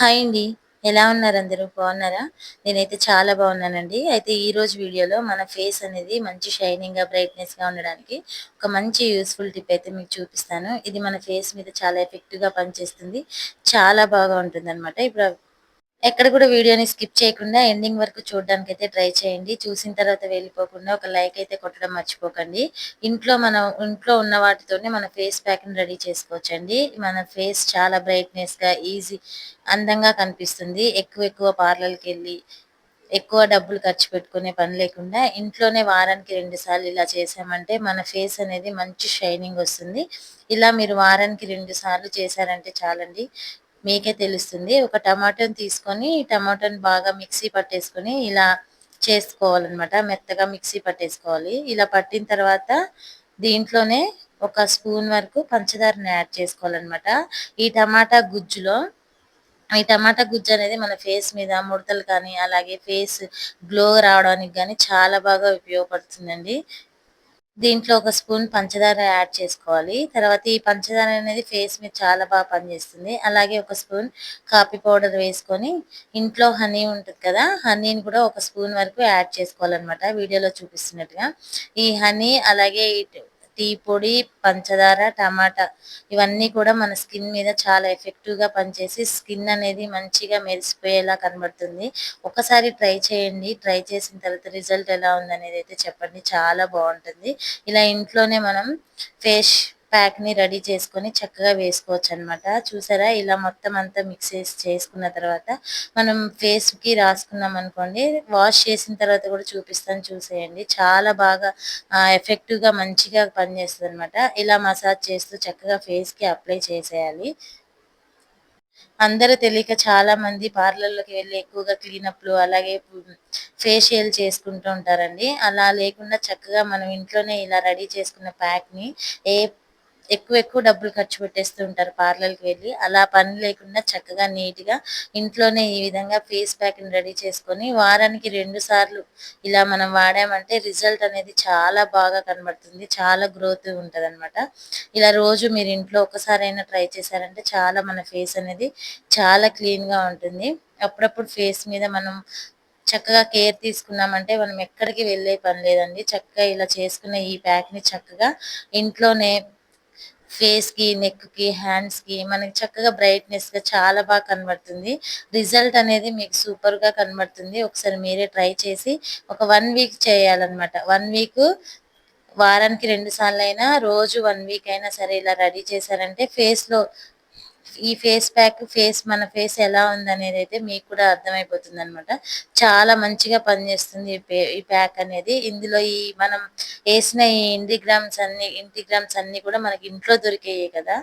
Hi అండి. ఎలా ఉన్నారు అందరూ? బాగున్నారా? నేనైతే చాలా బాగున్నానండి. అయితే ఈ రోజు వీడియోలో మన ఫేస్ అనేది మంచి షైనింగ్గా బ్రైట్నెస్గా ఉండడానికి ఒక మంచి యూస్ఫుల్ టిప్ అయితే మీకు చూపిస్తాను. ఇది మన ఫేస్ మీద చాలా ఎఫెక్టివ్గా పనిచేస్తుంది. చాలా బాగా ఉంటుంది ఇప్పుడు ఎక్కడ కూడా వీడియోని స్కిప్ చేయకుండా ఎండింగ్ వరకు చూడడానికి అయితే ట్రై చేయండి. చూసిన తర్వాత వెళ్ళిపోకుండా ఒక లైక్ అయితే కొట్టడం మర్చిపోకండి. ఇంట్లో మనం ఇంట్లో ఉన్న వాటితోనే మన ఫేస్ ప్యాక్ని రెడీ చేసుకోవచ్చండి. మన ఫేస్ చాలా బ్రైట్నెస్గా ఈజీ అందంగా కనిపిస్తుంది. ఎక్కువ ఎక్కువ పార్లర్కి వెళ్ళి ఎక్కువ డబ్బులు ఖర్చు పెట్టుకునే పని లేకుండా ఇంట్లోనే వారానికి రెండు సార్లు ఇలా చేసామంటే మన ఫేస్ అనేది మంచి షైనింగ్ వస్తుంది. ఇలా మీరు వారానికి రెండు సార్లు చేశారంటే చాలండి. మీకే తెలుస్తుంది. ఒక టమాటాని తీసుకొని టమాటోని బాగా మిక్సీ పట్టేసుకొని ఇలా చేసుకోవాలన్నమాట. మెత్తగా మిక్సీ పట్టేసుకోవాలి. ఇలా పట్టిన తర్వాత దీంట్లోనే ఒక స్పూన్ వరకు పంచదారని యాడ్ చేసుకోవాలన్నమాట. ఈ టమాటా గుజ్జులో ఈ టమాటా గుజ్జు అనేది మన ఫేస్ మీద ముడతలు కానీ అలాగే ఫేస్ గ్లో రావడానికి కానీ చాలా బాగా ఉపయోగపడుతుందండి. దీంట్లో ఒక స్పూన్ పంచదార యాడ్ చేసుకోవాలి. తర్వాత ఈ పంచదార అనేది ఫేస్ మీద చాలా బాగా పనిచేస్తుంది. అలాగే ఒక స్పూన్ కాఫీ పౌడర్ వేసుకొని ఇంట్లో హనీ ఉంటుంది కదా హనీని కూడా ఒక స్పూన్ వరకు యాడ్ చేసుకోవాలన్నమాట. వీడియోలో చూపిస్తున్నట్టుగా ఈ హనీ అలాగే టీ పొడి పంచదార టమాటా ఇవన్నీ కూడా మన స్కిన్ మీద చాలా ఎఫెక్టివ్గా పనిచేసి స్కిన్ అనేది మంచిగా మెరిసిపోయేలా కనబడుతుంది. ఒకసారి ట్రై చేయండి. ట్రై చేసిన తర్వాత రిజల్ట్ ఎలా ఉందనేది అయితే చెప్పండి. చాలా బాగుంటుంది. ఇలా ఇంట్లోనే మనం ఫేస్ ప్యాక్ని రెడీ చేసుకొని చక్కగా వేసుకోవచ్చు అనమాట చూసారా? ఇలా మొత్తం అంతా మిక్స్ చేసి చేసుకున్న తర్వాత మనం ఫేస్కి రాసుకున్నాం అనుకోండి వాష్ చేసిన తర్వాత కూడా చూపిస్తాను చూసేయండి. చాలా బాగా ఎఫెక్టివ్గా మంచిగా పనిచేస్తుంది అనమాట ఇలా మసాజ్ చేస్తూ చక్కగా ఫేస్కి అప్లై చేసేయాలి. అందరూ తెలియక చాలా మంది పార్లర్లోకి వెళ్ళి ఎక్కువగా క్లీనప్లు అలాగే ఫేషియల్ చేసుకుంటూ ఉంటారండి. అలా లేకుండా చక్కగా మనం ఇంట్లోనే ఇలా రెడీ చేసుకున్న ప్యాక్ని ఏ ఎక్కువ ఎక్కువ డబ్బులు ఖర్చు పెట్టేస్తూ ఉంటారు పార్లర్కి వెళ్ళి. అలా పని లేకుండా చక్కగా నీట్గా ఇంట్లోనే ఈ విధంగా ఫేస్ ప్యాక్ని రెడీ చేసుకొని వారానికి రెండు సార్లు ఇలా మనం వాడామంటే రిజల్ట్ అనేది చాలా బాగా కనబడుతుంది. చాలా గ్రోత్ ఉంటుంది అనమాట ఇలా రోజు మీరు ఇంట్లో ఒకసారైనా ట్రై చేశారంటే చాలా మన ఫేస్ అనేది చాలా క్లీన్గా ఉంటుంది. అప్పుడప్పుడు ఫేస్ మీద మనం చక్కగా కేర్ తీసుకున్నామంటే మనం ఎక్కడికి వెళ్ళే పని లేదండి. చక్కగా ఇలా చేసుకున్న ఈ ప్యాక్ని చక్కగా ఇంట్లోనే ఫేస్కి నెక్కి హ్యాండ్స్కి మనకి చక్కగా బ్రైట్నెస్గా చాలా బాగా కనబడుతుంది. రిజల్ట్ అనేది మీకు సూపర్గా కనబడుతుంది. ఒకసారి మీరే ట్రై చేసి ఒక వన్ వీక్ చేయాలన్నమాట. వన్ వీక్ వారానికి రెండు సార్లు అయినా రోజు వన్ వీక్ అయినా సరే ఇలా రెడీ చేశారంటే ఫేస్లో ఈ ఫేస్ ప్యాక్ ఫేస్ మన ఫేస్ ఎలా ఉందనేది అయితే మీకు కూడా అర్థమైపోతుంది అనమాట చాలా మంచిగా పనిచేస్తుంది ఈ ప్యాక్ అనేది. ఇందులో ఈ మనం వేసిన ఈ ఇంటిగ్రామ్స్ అన్ని ఇంటిగ్రామ్స్ అన్ని కూడా మనకి ఇంట్లో దొరికేవి కదా.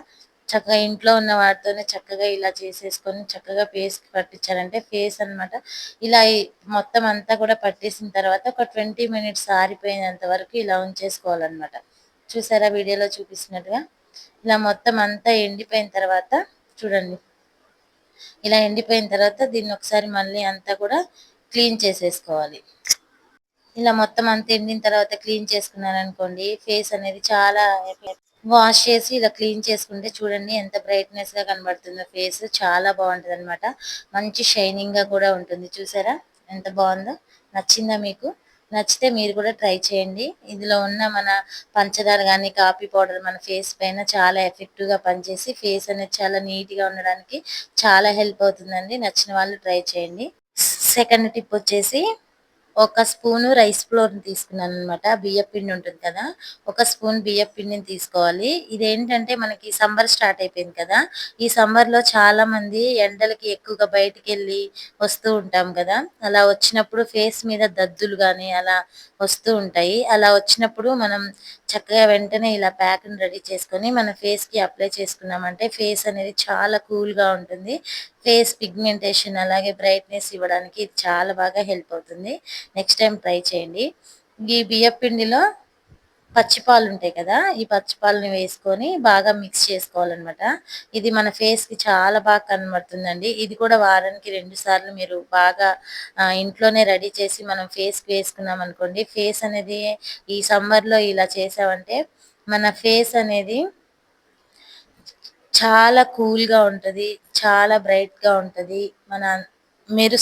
చక్కగా ఇంట్లో ఉన్న వాటితోనే చక్కగా ఇలా చేసేసుకొని చక్కగా ఫేస్ పట్టించారంటే ఫేస్ అనమాట ఇలా మొత్తం అంతా కూడా పట్టేసిన తర్వాత ఒక ట్వంటీ మినిట్స్ ఆరిపోయినంత వరకు ఇలా ఉంచేసుకోవాలన్నమాట. చూసారా? వీడియోలో చూపిస్తున్నట్టుగా. ఇలా మొత్తం అంతా ఎండిపోయిన తర్వాత చూడండి. ఇలా ఎండిపోయిన తర్వాత దీన్ని ఒకసారి మళ్ళీ అంతా కూడా క్లీన్ చేసేసుకోవాలి. ఇలా మొత్తం అంతా ఎండిన తర్వాత క్లీన్ చేసుకున్నాను అనుకోండి ఫేస్ అనేది చాలా వాష్ చేసి ఇలా క్లీన్ చేసుకుంటే చూడండి ఎంత బ్రైట్నెస్గా కనబడుతుందో. ఫేస్ చాలా బాగుంటుంది అనమాట మంచి షైనింగ్గా కూడా ఉంటుంది. చూసారా? ఎంత బాగుందో? నచ్చిందా మీకు? నచ్చితే మీరు కూడా ట్రై చేయండి. ఇందులో ఉన్న మన పంచదార కానీ కాఫీ పౌడర్ మన ఫేస్ పైన చాలా ఎఫెక్టివ్గా పనిచేసి ఫేస్ అనేది చాలా నీట్గా ఉండడానికి చాలా హెల్ప్ అవుతుందండి. నచ్చిన వాళ్ళు ట్రై చేయండి. సెకండ్ టిప్ వచ్చేసి ఒక స్పూను రైస్ ఫ్లోర్ని తీసుకున్నాను అనమాట బియ్యం పిండి ఉంటుంది కదా ఒక స్పూన్ బియ్యం పిండిని తీసుకోవాలి. ఇదేంటంటే మనకి సమ్మర్ స్టార్ట్ అయిపోయింది కదా ఈ సమ్మర్లో చాలా మంది ఎండలకి ఎక్కువగా బయటికి వెళ్ళి వస్తూ ఉంటాం కదా. అలా వచ్చినప్పుడు ఫేస్ మీద దద్దులు కానీ అలా వస్తూ ఉంటాయి. అలా వచ్చినప్పుడు మనం చక్కగా వెంటనే ఇలా ప్యాక్ని రెడీ చేసుకొని మన ఫేస్కి అప్లై చేసుకున్నామంటే ఫేస్ అనేది చాలా కూల్గా ఉంటుంది. ఫేస్ పిగ్మెంటేషన్ అలాగే బ్రైట్నెస్ ఇవ్వడానికి ఇది చాలా బాగా హెల్ప్ అవుతుంది. నెక్స్ట్ టైం ట్రై చేయండి. ఈ బియ్యం పిండిలో పచ్చిపాలు ఉంటాయి కదా ఈ పచ్చిపాలని వేసుకొని బాగా మిక్స్ చేసుకోవాలన్నమాట. ఇది మన ఫేస్కి చాలా బాగా కనబడుతుందండి. ఇది కూడా వారానికి రెండు సార్లు మీరు బాగా ఇంట్లోనే రెడీ చేసి మనం ఫేస్కి వేసుకున్నాం అనుకోండి ఫేస్ అనేది ఈ సమ్మర్లో ఇలా చేసామంటే మన ఫేస్ అనేది చాలా కూల్గా ఉంటుంది చాలా బ్రైట్గా ఉంటుంది. మన మెరు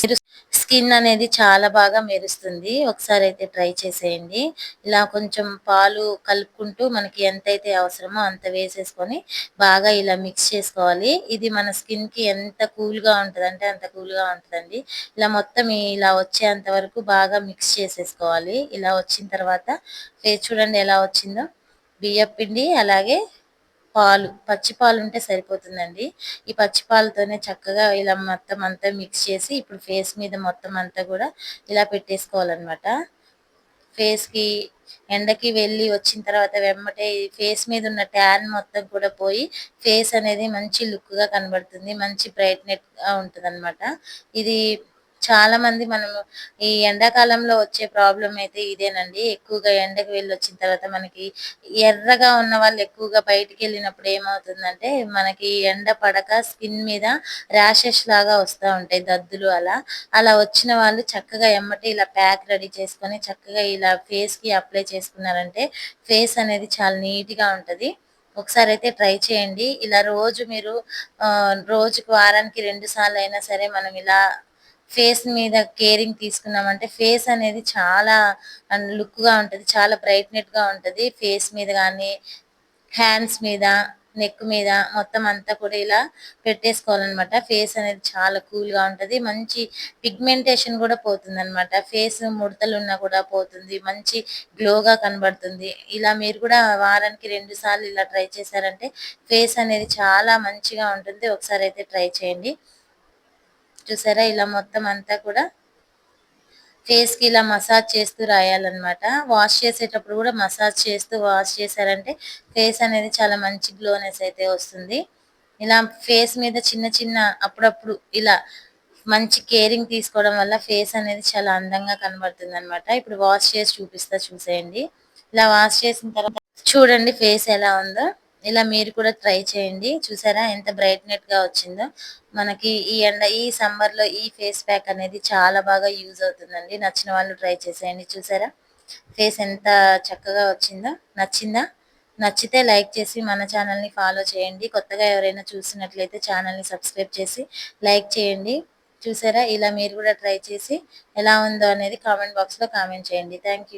స్కిన్ అనేది చాలా బాగా మెరుస్తుంది. ఒకసారి అయితే ట్రై చేసేయండి. ఇలా కొంచెం పాలు కలుపుకుంటూ మనకి ఎంతైతే అవసరమో అంత వేసేసుకొని బాగా ఇలా మిక్స్ చేసుకోవాలి. ఇది మన స్కిన్కి ఎంత కూల్గా ఉంటుందంటే అంటే అంత కూల్గా ఉంటుందండి. ఇలా మొత్తం ఇలా వచ్చేంత వరకు బాగా మిక్స్ చేసేసుకోవాలి. ఇలా వచ్చిన తర్వాత ఫేస్ చూడండి ఎలా వచ్చిందో. బియ్యం పిండి అలాగే పాలు పచ్చి పాలు ఉంటే సరిపోతుందండి. ఈ పచ్చి పాలతోనే చక్కగా ఇలా మొత్తం అంతా మిక్స్ చేసి ఇప్పుడు ఫేస్ మీద మొత్తం అంతా కూడా ఇలా పెట్టేసుకోవాలన్నమాట. ఫేస్కి ఎండకి వెళ్ళి వచ్చిన తర్వాత వెమ్మటే ఫేస్ మీద ఉన్న ట్యాన్ మొత్తం కూడా పోయి ఫేస్ అనేది మంచి లుక్గా కనబడుతుంది మంచి బ్రైట్నెట్గా ఉంటుంది ఇది చాలా మంది మనము ఈ ఎండాకాలంలో వచ్చే ప్రాబ్లం అయితే ఇదేనండి. ఎక్కువగా ఎండకు వెళ్ళి వచ్చిన తర్వాత మనకి ఎర్రగా ఉన్న వాళ్ళు ఎక్కువగా బయటికి వెళ్ళినప్పుడు ఏమవుతుందంటే మనకి ఎండ పడక స్కిన్ మీద ర్యాషెస్ లాగా వస్తూ ఉంటాయి దద్దులు అలా. అలా వచ్చిన వాళ్ళు చక్కగా ఎమ్మటి ఇలా ప్యాక్ రెడీ చేసుకొని చక్కగా ఇలా ఫేస్కి అప్లై చేసుకున్నారంటే ఫేస్ అనేది చాలా నీట్గా ఉంటది. ఒకసారి అయితే ట్రై చేయండి. ఇలా రోజు మీరు రోజుకు వారానికి రెండు సార్లు అయినా సరే మనం ఇలా ఫేస్ మీద కేరింగ్ తీసుకున్నామంటే ఫేస్ అనేది చాలా లుక్గా ఉంటది చాలా బ్రైట్నెట్గా ఉంటది. ఫేస్ మీద కానీ హ్యాండ్స్ మీద నెక్ మీద మొత్తం అంతా కూడా ఇలా పెట్టేసుకోవాలన్నమాట. ఫేస్ అనేది చాలా కూల్గా మంచి పిగ్మెంటేషన్ కూడా పోతుంది అనమాట ఫేస్ ముడతలు ఉన్నా కూడా పోతుంది. మంచి గ్లోగా కనబడుతుంది. ఇలా మీరు కూడా వారానికి రెండు సార్లు ఇలా ట్రై చేశారంటే ఫేస్ అనేది చాలా మంచిగా ఉంటుంది. ఒకసారి అయితే ట్రై చేయండి. చూసారా? ఇలా మొత్తం అంతా కూడా ఫేస్కి ఇలా మసాజ్ చేస్తూ రాయాలన్నమాట. వాష్ చేసేటప్పుడు కూడా మసాజ్ చేస్తూ వాష్ చేశారంటే ఫేస్ అనేది చాలా మంచి గ్లోనెస్ అయితే వస్తుంది. ఇలా ఫేస్ మీద చిన్న చిన్న అప్పుడప్పుడు ఇలా మంచి కేరింగ్ తీసుకోవడం వల్ల ఫేస్ అనేది చాలా అందంగా కనబడుతుంది అనమాట ఇప్పుడు వాష్ చేసి చూపిస్తా చూసేయండి. ఇలా వాష్ చేసిన తర్వాత చూడండి ఫేస్ ఎలా ఉందో. ఇలా మీరు కూడా ట్రై చేయండి. చూసారా ఎంత బ్రైట్నెట్గా వచ్చిందో. మనకి ఈ ఎండ ఈ సమ్మర్లో ఈ ఫేస్ ప్యాక్ అనేది చాలా బాగా యూజ్ అవుతుందండి. నచ్చిన వాళ్ళు ట్రై చేసేయండి. చూసారా? ఫేస్ ఎంత చక్కగా వచ్చిందో. నచ్చిందా? నచ్చితే లైక్ చేసి మన ఛానల్ని ఫాలో చేయండి. కొత్తగా ఎవరైనా చూసినట్లయితే ఛానల్ని సబ్స్క్రైబ్ చేసి లైక్ చేయండి. చూసారా? ఇలా మీరు కూడా ట్రై చేసి ఎలా ఉందో అనేది కామెంట్ బాక్స్లో కామెంట్ చేయండి. థ్యాంక్